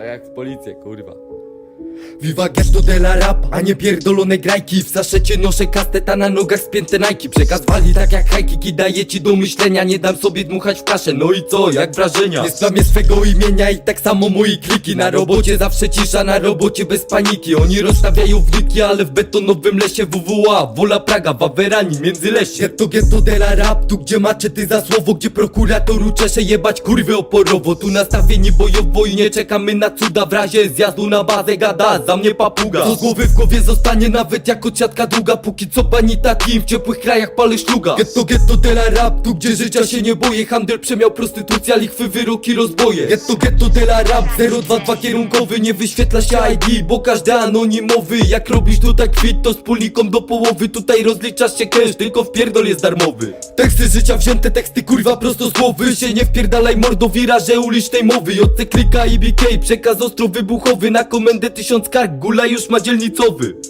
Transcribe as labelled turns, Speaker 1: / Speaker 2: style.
Speaker 1: Tak jak w policję, kurwa.
Speaker 2: Viva gesto de la rap, a nie pierdolone grajki. W saszecie noszę kasteta na nogach spięte Nike. Przekaz wali tak jak hajki, daje ci do myślenia. Nie dam sobie dmuchać w kaszę, no i co, jak wrażenia? Nie spamię swego imienia i tak samo moi kliki. Na robocie zawsze cisza, na robocie bez paniki. Oni rozstawiają wnyki, ale w betonowym lesie WWA Wola Praga, Wawerani, Międzylesie. Getto, getto de la rap, tu gdzie maczety za słowo Gdzie prokurator uczesze jebać kurwy oporowo. Tu nastawieni bojowo i nie czekamy na cuda. W razie zjazdu na bazę gada, za mnie papuga. Co z głowy w głowie zostanie nawet jako ciatka długa Póki co pani takim w ciepłych krajach palę szluga Getto, getto de la rap, tu gdzie życia się nie boję. Handel przemiał prostytucja, lichwy, wyroki, rozboje. Getto, getto de la rap, 022 kierunkowy. Nie wyświetla się ID, bo każdy anonimowy. Jak robisz tutaj kwit, to wspólnikom do połowy. Tutaj rozliczasz się cash, tylko wpierdol jest darmowy. Teksty życia wzięte, teksty kurwa prosto z głowy. Się nie wpierdalaj mordo, wiraże ulicznej mowy. JC klika i BK, przekaz ostro wybuchowy. Na komendę tysiąc kark, gula już ma dzielnicowy